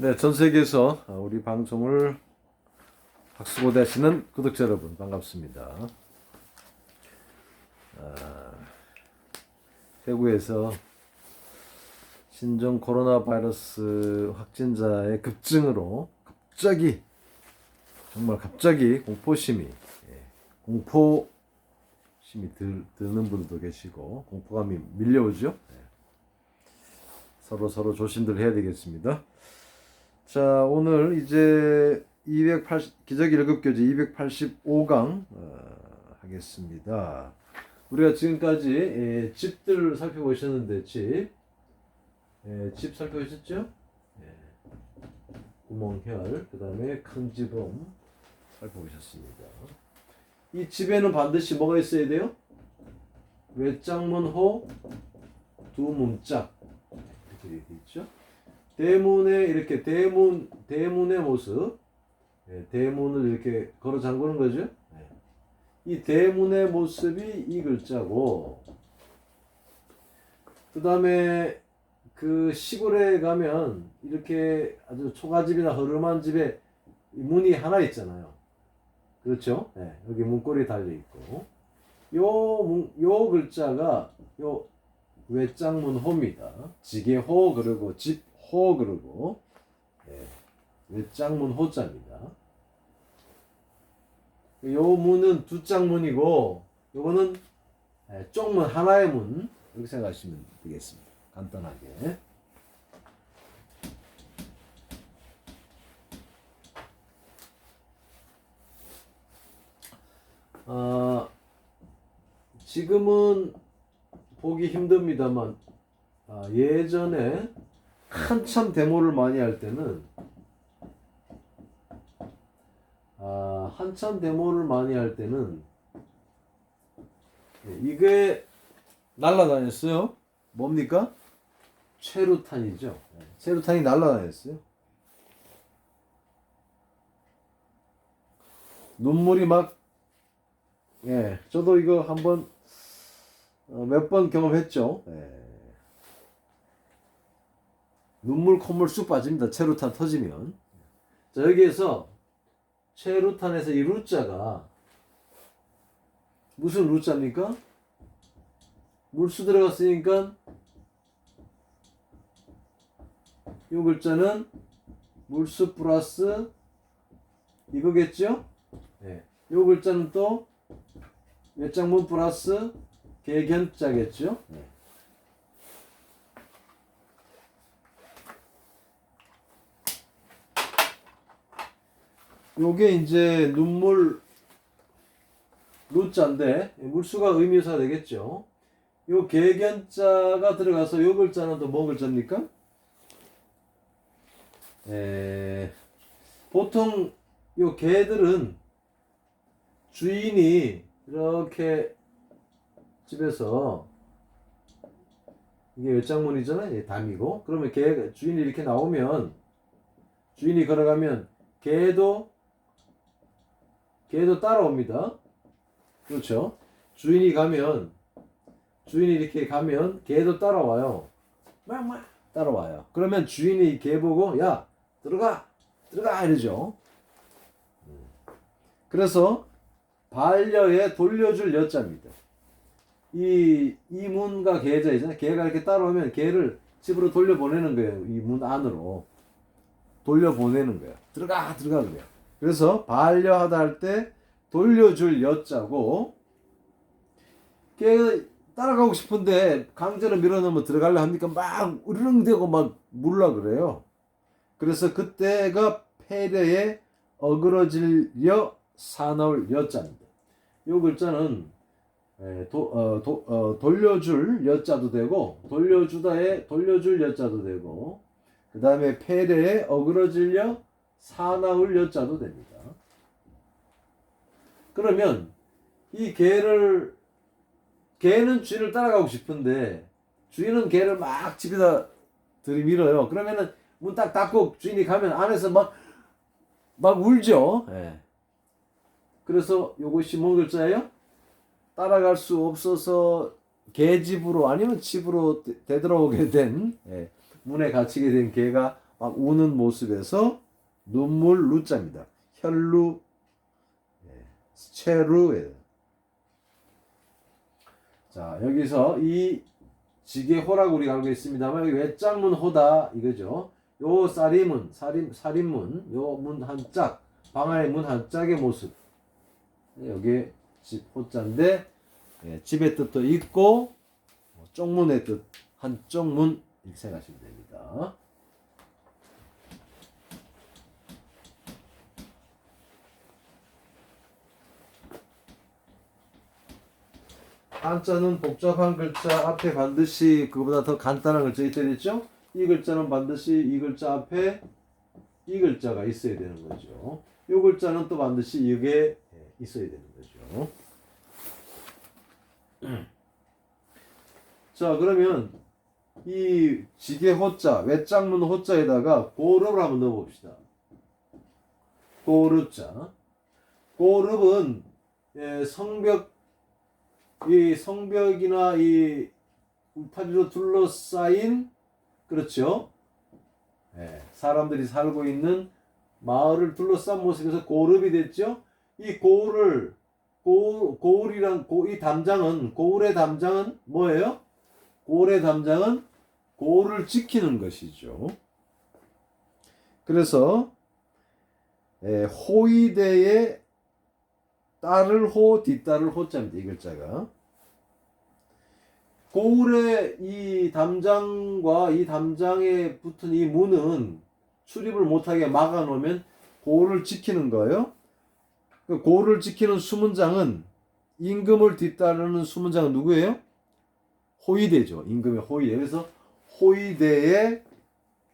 네, 전 세계에서 우리 방송을 박수고대 하시는 구독자 여러분 반갑습니다. 아, 대구에서 신종 코로나 바이러스 확진자의 급증으로 갑자기 정말 갑자기 공포심이 예, 공포심이 들, 드는 분도 계시고 공포감이 밀려오죠. 예. 서로 서로 조심들 해야 되겠습니다. 자, 오늘 이제 280 기저귀 1급 교재 285강 어, 하겠습니다. 우리가 지금까지 예, 집들 살펴보셨는데 집, 예, 집 살펴보셨죠? 예, 구멍혈, 그 다음에 큰지범 살펴보셨습니다. 이 집에는 반드시 뭐가 있어야 돼요? 외장문호 두 문짝 이렇게 되어 있죠. 대문에 이렇게 대문 대문의 모습, 예, 대문을 이렇게 걸어 잠그는 거죠. 예. 이 대문의 모습이 이 글자고, 그 다음에 그 시골에 가면 이렇게 아주 초가집이나 허름한 집에 이 문이 하나 있잖아요. 그렇죠? 예, 여기 문고리 달려 있고, 요, 문- 요 글자가 요 외장문 호입니다. 지게호 그리고 집 호 그리고 예, 외장문호자입니다. 요 문은 두 짝문이고 요거는 예, 쪽문 하나의 문 이렇게 생각하시면 되겠습니다. 간단하게. 아, 지금은 보기 힘듭니다만 아, 예전에 한참 데모를 많이 할 때는 아, 한참 데모를 많이 할 때는 네, 이게 날라다녔어요. 뭡니까? 최루탄이죠. 네, 최루탄이 날라다녔어요. 눈물이 막 예, 저도 이거 한번 어, 몇번 경험했죠. 예. 눈물 콧물 쑥 빠집니다. 체루탄 터지면. 자 여기에서 체루탄에서 이 루자가 무슨 루자입니까? 물수 들어갔으니까 이 글자는 물수 플러스 이거겠죠? 예. 이 글자는 또 외장문 플러스 개견자겠죠? 네. 요게 이제 눈물 루자인데 물수가 의미사 되겠죠. 요 개견자가 들어가서 요 글자는 또 뭐 글자입니까? 에, 보통 요 개들은 주인이 이렇게 집에서 이게 외장문이잖아요. 예, 담이고 그러면 개 주인이 이렇게 나오면 주인이 걸어가면 개도 개도 따라옵니다. 그렇죠? 주인이 가면 주인이 이렇게 가면 개도 따라와요. 막막 따라와요. 그러면 주인이 개 보고 야 들어가 들어가 이러죠. 음. 그래서 반려에 돌려줄 여자입니다. 이, 이 문과 계좌 있잖아요. 개가 이렇게 따라오면 개를 집으로 돌려보내는 거예요. 이 문 안으로. 돌려보내는 거예요. 들어가, 들어가, 그래요. 그래서 반려하다 할 때 돌려줄 여자고, 걔 따라가고 싶은데 강제로 밀어넣으면 들어가려 합니까? 막 으르렁대고 막 물라 그래요. 그래서 그때가 패려에 어그러질려 사나울 여자입니다. 이 글자는 에, 도, 어, 도, 어, 돌려줄 여자도 되고 돌려주다에 돌려줄 여자도 되고 그 다음에 패래에 어그러질려 사나울 여자도 됩니다. 그러면 이 개를 개는 주인을 따라가고 싶은데 주인은 개를 막 집에다 들이밀어요. 그러면은 문 딱 닫고 주인이 가면 안에서 막 막 울죠. 예. 그래서 요것이 뭔 글자예요? 따라갈 수 없어서 개 집으로 아니면 집으로 되- 되돌아오게 된 예, 문에 갇히게 된 개가 막 우는 모습에서 눈물 루자입니다. 혈루 예, 체루에 자 여기서 이 지게호라고 우리가 알고 있습니다만 여기 외장문 호다 이거죠. 요 쌀이문 살인 살인문 요 문 한 짝 방안의 문 한 짝의 모습 여기 집 호자인데 예, 집의 뜻도 있고 뭐 쪽문의 뜻 한쪽 문 이렇게 생각하시면 됩니다. 한자는 복잡한 글자 앞에 반드시 그보다 더 간단한 글자 있어야 되죠? 이 글자는 반드시 이 글자 앞에 이 글자가 있어야 되는 거죠. 이 글자는 또 반드시 이게 있어야 되는 거죠. 자 그러면 이 지게 호자 외장문 호자에다가 고릅을 한번 넣어봅시다. 고릅자 고릅은 예, 성벽 이 성벽이나 이 울타리로 둘러싸인 그렇죠. 예, 사람들이 살고 있는 마을을 둘러싼 모습에서 고릅이 됐죠. 이 고을을 고 고을이란 고, 이 담장은 고을의 담장은 뭐예요? 고을의 담장은 고을을 지키는 것이죠. 그래서 예, 호위대의 딸을 호 뒷딸을 호자입니다. 이 글자가 고을의 이 담장과 이 담장에 붙은 이 문은 출입을 못하게 막아놓으면 고을을 지키는 거예요. 그 고을을 지키는 수문장은 임금을 뒤따르는 수문장은 누구예요? 호위대죠. 임금의 호위대. 그래서 호위대의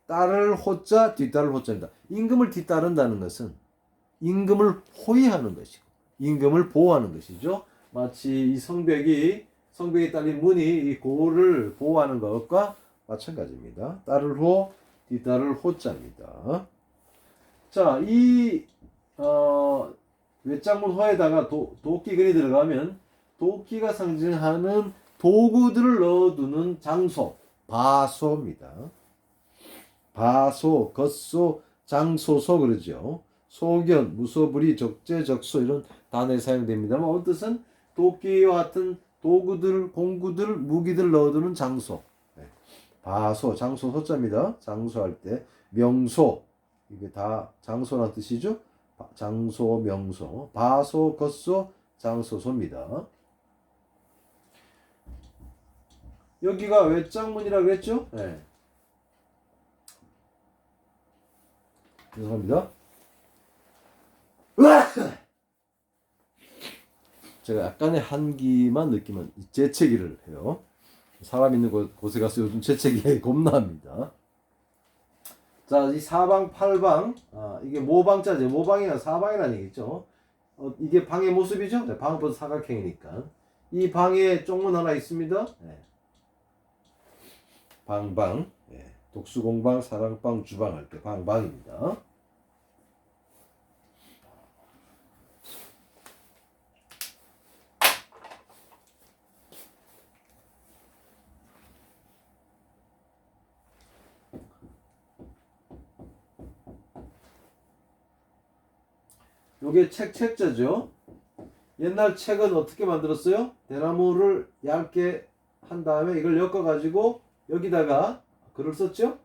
딸을 호자, 뒤따를 호자입니다. 임금을 뒤따른다는 것은 임금을 호위하는 것이고 임금을 보호하는 것이죠. 마치 이 성벽이 성벽에 딸린 문이 이 고를 보호하는 것과 마찬가지입니다. 딸을 호, 뒤딸을 호자입니다. 자, 이 어, 외장문 호에다가 도, 도끼근이 들어가면 도끼가 상징하는 도구들을 넣어두는 장소, 바소입니다. 바소, 겉소, 장소소 그러죠. 소견, 무소불위, 적재적소 이런 단어에 사용됩니다만 어뜻은 도끼와 같은 도구들, 공구들, 무기들 넣어두는 장소. 네. 바소, 장소 소자입니다. 장소할 때 명소 이게 다 장소란 뜻이죠. 바- 장소, 명소, 바소, 겉소, 장소 소입니다. 여기가 외장문이라 그랬죠? 네. 죄송합니다. 제가 약간의 한기만 느끼면 재채기를 해요. 사람 있는 곳, 곳에 가서 요즘 재채기에 겁납니다. 자, 이 사방, 팔방, 아, 이게 모방자죠. 모방이나 사방이라는 얘기죠. 어, 이게 방의 모습이죠. 네, 방은 사각형이니까. 이 방에 쪽문 하나 있습니다. 네. 방방, 예. 독수공방, 사랑방, 주방 할 때 방방입니다. 요게 책 책자죠. 옛날 책은 어떻게 만들었어요? 대나무를 얇게 한 다음에 이걸 엮어 가지고 여기다가 글을 썼죠.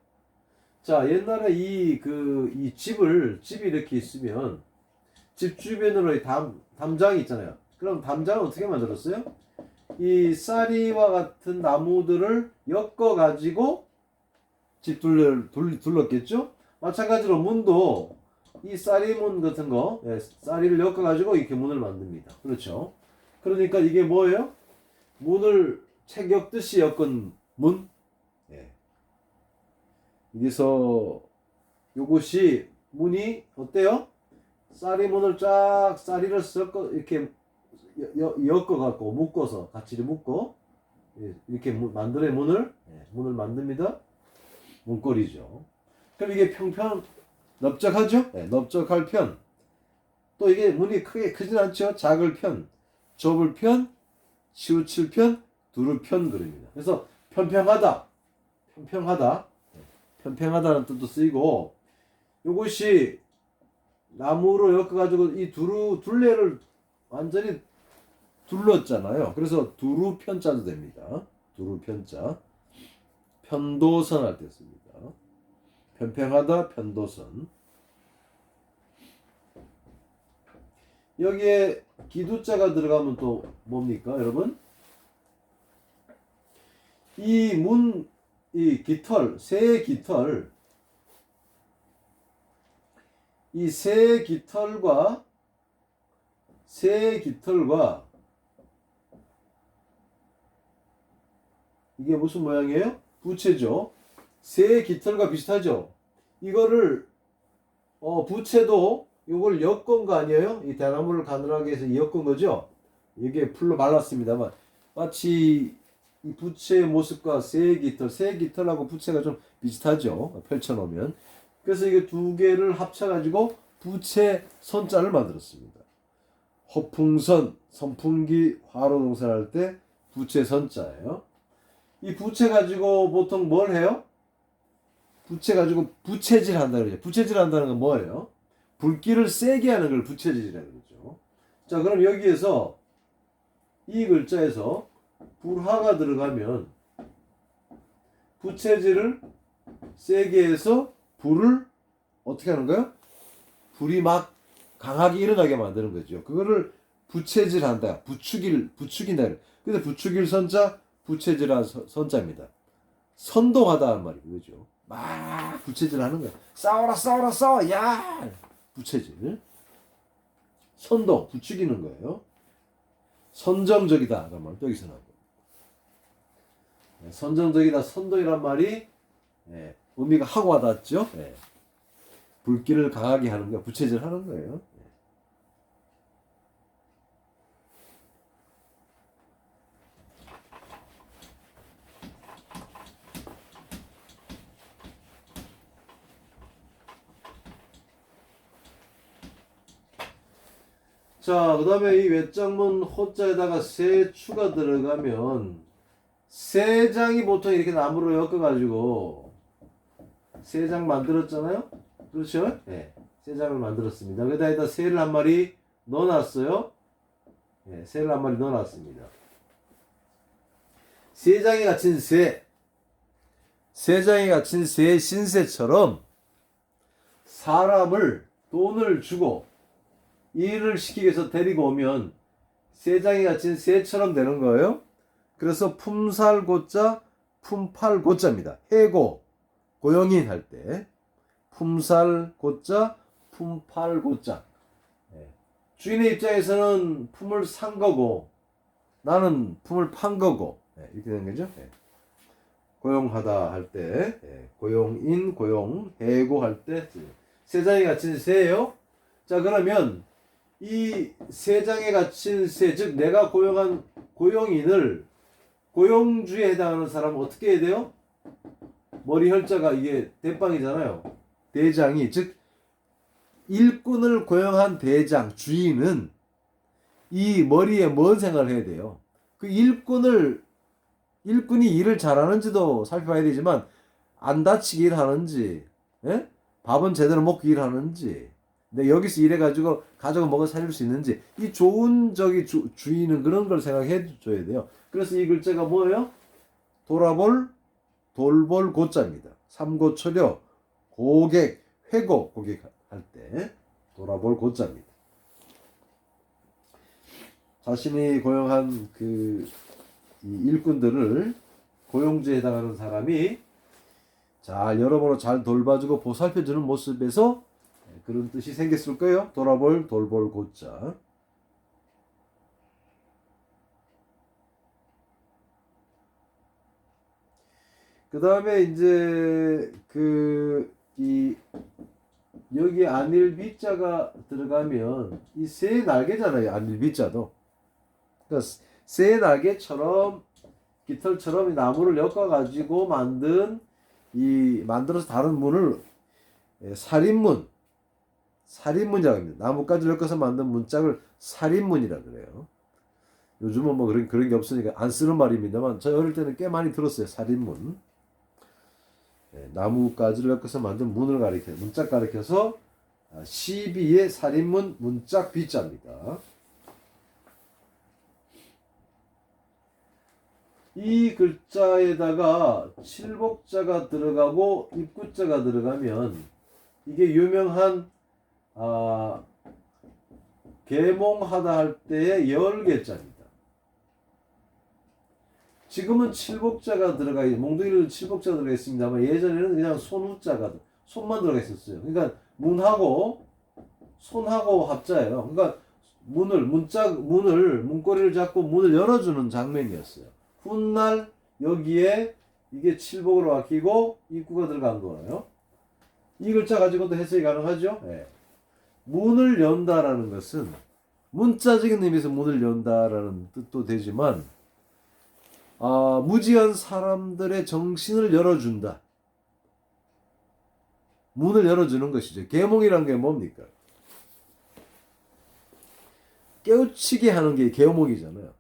자, 옛날에 이 그이 집을 집이 이렇게 있으면 집 주변으로 이 담, 담장이 있잖아요. 그럼 담장을 어떻게 만들었어요? 이 쌀이와 같은 나무들을 엮어 가지고 집 둘러 둘, 둘렀겠죠? 마찬가지로 문도 이 쌀이문 같은 거, 예, 쌀이를 엮어가지고 이렇게 문을 만듭니다. 그렇죠? 그러니까 이게 뭐예요? 문을 책 엮듯이 엮은 문. 예. 여기서 요것이 문이 어때요? 쌀이 문을 쫙 쌀이를 섞어 이렇게 엮어 갖고 묶어서 같이 묶고 예, 이렇게 문- 만들어의 문을 예, 문을 만듭니다. 문고리죠. 그럼 이게 평평 넓적하죠? 네, 넓적할 편. 또 이게 문이 크게 크진 않죠? 작을 편, 좁을 편, 치우칠 편, 두를 편 그립니다. 그래서 평평하다, 평평하다. 네. 편평하다는 뜻도 쓰이고 요것이 나무로 엮어가지고 이 두루 둘레를 완전히 둘렀잖아요. 그래서 두루 편자도 됩니다. 두루 편자. 편도선 할 때 씁니다. 편평하다 편도선. 여기에 기두자가 들어가면 또 뭡니까, 여러분? 이 문, 이 깃털, 새 깃털, 이 새 깃털과 새 깃털과 이게 무슨 모양이에요? 부채죠. 새 깃털과 비슷하죠. 이거를 어 부채도 이걸 엮은 거 아니에요? 이 대나무를 가늘하게 해서 엮은 거죠. 이게 풀로 말랐습니다만 마치 이 부채의 모습과 새 깃털, 새 깃털하고 부채가 좀 비슷하죠. 펼쳐놓으면. 그래서 이게 두 개를 합쳐가지고 부채 선자를 만들었습니다. 허풍선, 선풍기, 화로 동사를 할 때 부채 선자예요. 이 부채 가지고 보통 뭘 해요? 부채 가지고 부채질 한다 그러죠. 부채질 한다는 건 뭐예요? 불길을 세게 하는 걸 부채질이라고 그러죠. 자, 그럼 여기에서 이 글자에서 불화가 들어가면 부채질을 세게 해서 불을 어떻게 하는 거예요? 불이 막 강하게 일어나게 만드는 거죠. 그거를 부채질한다. 부추길 부추긴다. 근데 부추길 선자 부채질한 선- 선자입니다. 선동하다는 말이 그거죠. 막 부채질 하는 거야. 싸워라 싸워라 싸워 야 부채질. 선동 부추기는 거예요. 선정적이다. 그런 말 여기서 나오고. 네, 선정적이다. 선동이란 말이 예, 의미가 하고 와닿죠. 예. 불길을 강하게 하는 거, 부채질 하는 거예요. 자, 그 다음에 이 외장문 호자에다가 세 추가 들어가면 세 장이 보통 이렇게 나무로 엮어가지고 세 장 만들었잖아요? 그렇죠? 네. 세 장을 만들었습니다. 여기다 새를 한 마리 넣어놨어요. 네, 새를 한 마리 넣어놨습니다. 세 장이 갇힌 새. 세 장이 갇힌 새 신새처럼 사람을 돈을 주고 일을 시키기 위해서 데리고 오면 세 장이 갇힌 새처럼 되는 거예요. 그래서 품살고자 품팔고자입니다. 해고 고용인 할 때 품살고자 품팔고자 예. 주인의 입장에서는 품을 산 거고 나는 품을 판 거고 예, 이렇게 되는 거죠. 예. 고용하다 할 때 고용인 고용 해고 할 때세 장이 갇힌 새예요. 자 그러면 이 세 장에 갇힌 새, 즉 내가 고용한 고용인을 고용주에 해당하는 사람은 어떻게 해야 돼요? 머리 혈자가 이게 대빵이잖아요. 대장이 즉 일꾼을 고용한 대장 주인은 이 머리에 뭔 생각을 해야 돼요? 그 일꾼을 일꾼이 일을 잘하는지도 살펴봐야 되지만 안 다치게 일하는지, 예? 밥은 제대로 먹고 일하는지, 근데 여기서 일해가지고 가족을 먹어 살릴 수 있는지 이 좋은 저기 주, 주인은 그런 걸 생각해 줘야 돼요. 그래서 이 글자가 뭐예요? 돌아볼 돌볼 고자입니다. 삼고초려 고객 회고 고객 할 때 돌아볼 고자입니다. 자신이 고용한 그 일꾼들을 고용주에 해당하는 사람이 잘 여러모로 잘 돌봐주고 보살펴주는 모습에서 그런 뜻이 생겼을 거예요. 돌아볼 돌볼 고자. 그 다음에 이제 그 이 여기 안일 비자가 들어가면 이 새 날개잖아요. 안일 비자도. 그러니까 새 날개처럼 깃털처럼 이 나무를 엮어 가지고 만든 이 만들어서 다른 문을 예, 살인문 살인문이라고 합니다. 나뭇가지를 엮어서 만든 문짝을 살인 문이라 그래요. 요즘은 뭐 그런 그런 게 없으니까 안 쓰는 말입니다만 저 어릴 때는 꽤 많이 들었어요. 살인 문. 예, 나무가지를 엮어서 만든 문을 가리켜 문짝 가리켜서 아, 시비의 살인문 문짝 비자입니다. 이 글자에다가 칠복자가 들어가고 입구자가 들어가면 이게 유명한 아, 계몽하다 할 때의 열개자입니다. 지금은 칠복자가 들어가 있, 몽둥이로 칠복자가 들어가 있습니다만 예전에는 그냥 손우자가 손만 들어가 있었어요. 그러니까 문하고 손하고 합자예요. 그러니까 문을 문짝 문을 문고리를 잡고 문을 열어주는 장면이었어요. 훗날 여기에 이게 칠복으로 바뀌고 입구가 들어간 거예요. 이 글자 가지고도 해석이 가능하죠. 예. 문을 연다라는 것은 문자적인 의미에서 문을 연다라는 뜻도 되지만 아, 무지한 사람들의 정신을 열어준다. 문을 열어주는 것이죠. 계몽이란 게 뭡니까? 깨우치게 하는 게 계몽이잖아요.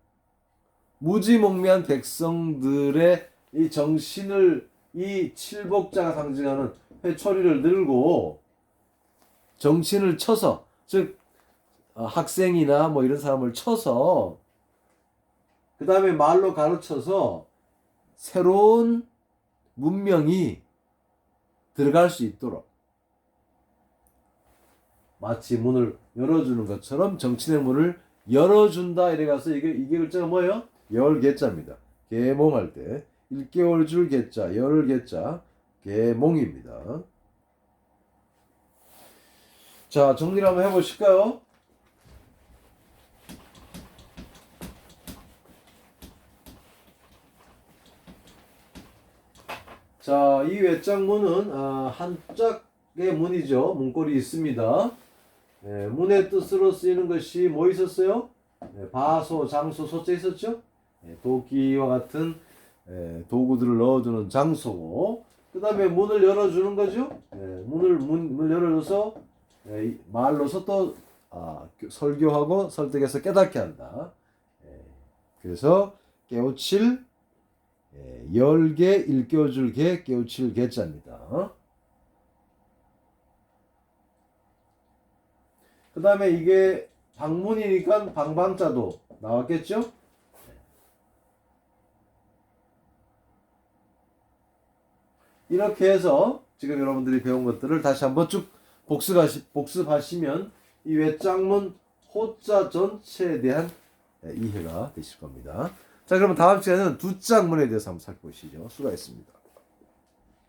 무지몽매한 백성들의 이 정신을 이 칠복자가 상징하는 회초리를 들고 정신을 쳐서 즉 어, 학생이나 뭐 이런 사람을 쳐서 그 다음에 말로 가르쳐서 새로운 문명이 들어갈 수 있도록 마치 문을 열어주는 것처럼 정치의 문을 열어준다 이래 가서 이게 이게 글자가 뭐예요? 열개자입니다. 개몽할 때 1개월 줄 개자, 열 개자, 개몽입니다. 자, 정리를 한번 해보실까요? 자, 이 외장문은 아, 한짝의 문이죠. 문골이 있습니다. 예, 문의 뜻으로 쓰이는 것이 뭐 있었어요? 예, 바소, 장소, 소자 있었죠? 예, 도끼와 같은 예, 도구들을 넣어두는 장소고, 그 다음에 문을 열어주는 거죠? 예, 문을, 문, 문을 열어줘서 말로서 또 아, 교- 설교하고 설득해서 깨닫게 한다. 예, 그래서 깨우칠 예, 열개 일깨워줄 개 깨우칠 개자입니다. 그 다음에 이게 방문이니까 방방자도 나왔겠죠? 이렇게 해서 지금 여러분들이 배운 것들을 다시 한번 쭉 복습하시, 복습하시면 이 외장문 호자 전체에 대한 예, 이해가 되실 겁니다. 자, 그러면 다음 시간에는 두 장문에 대해서 한번 살펴보시죠. 수고하셨습니다.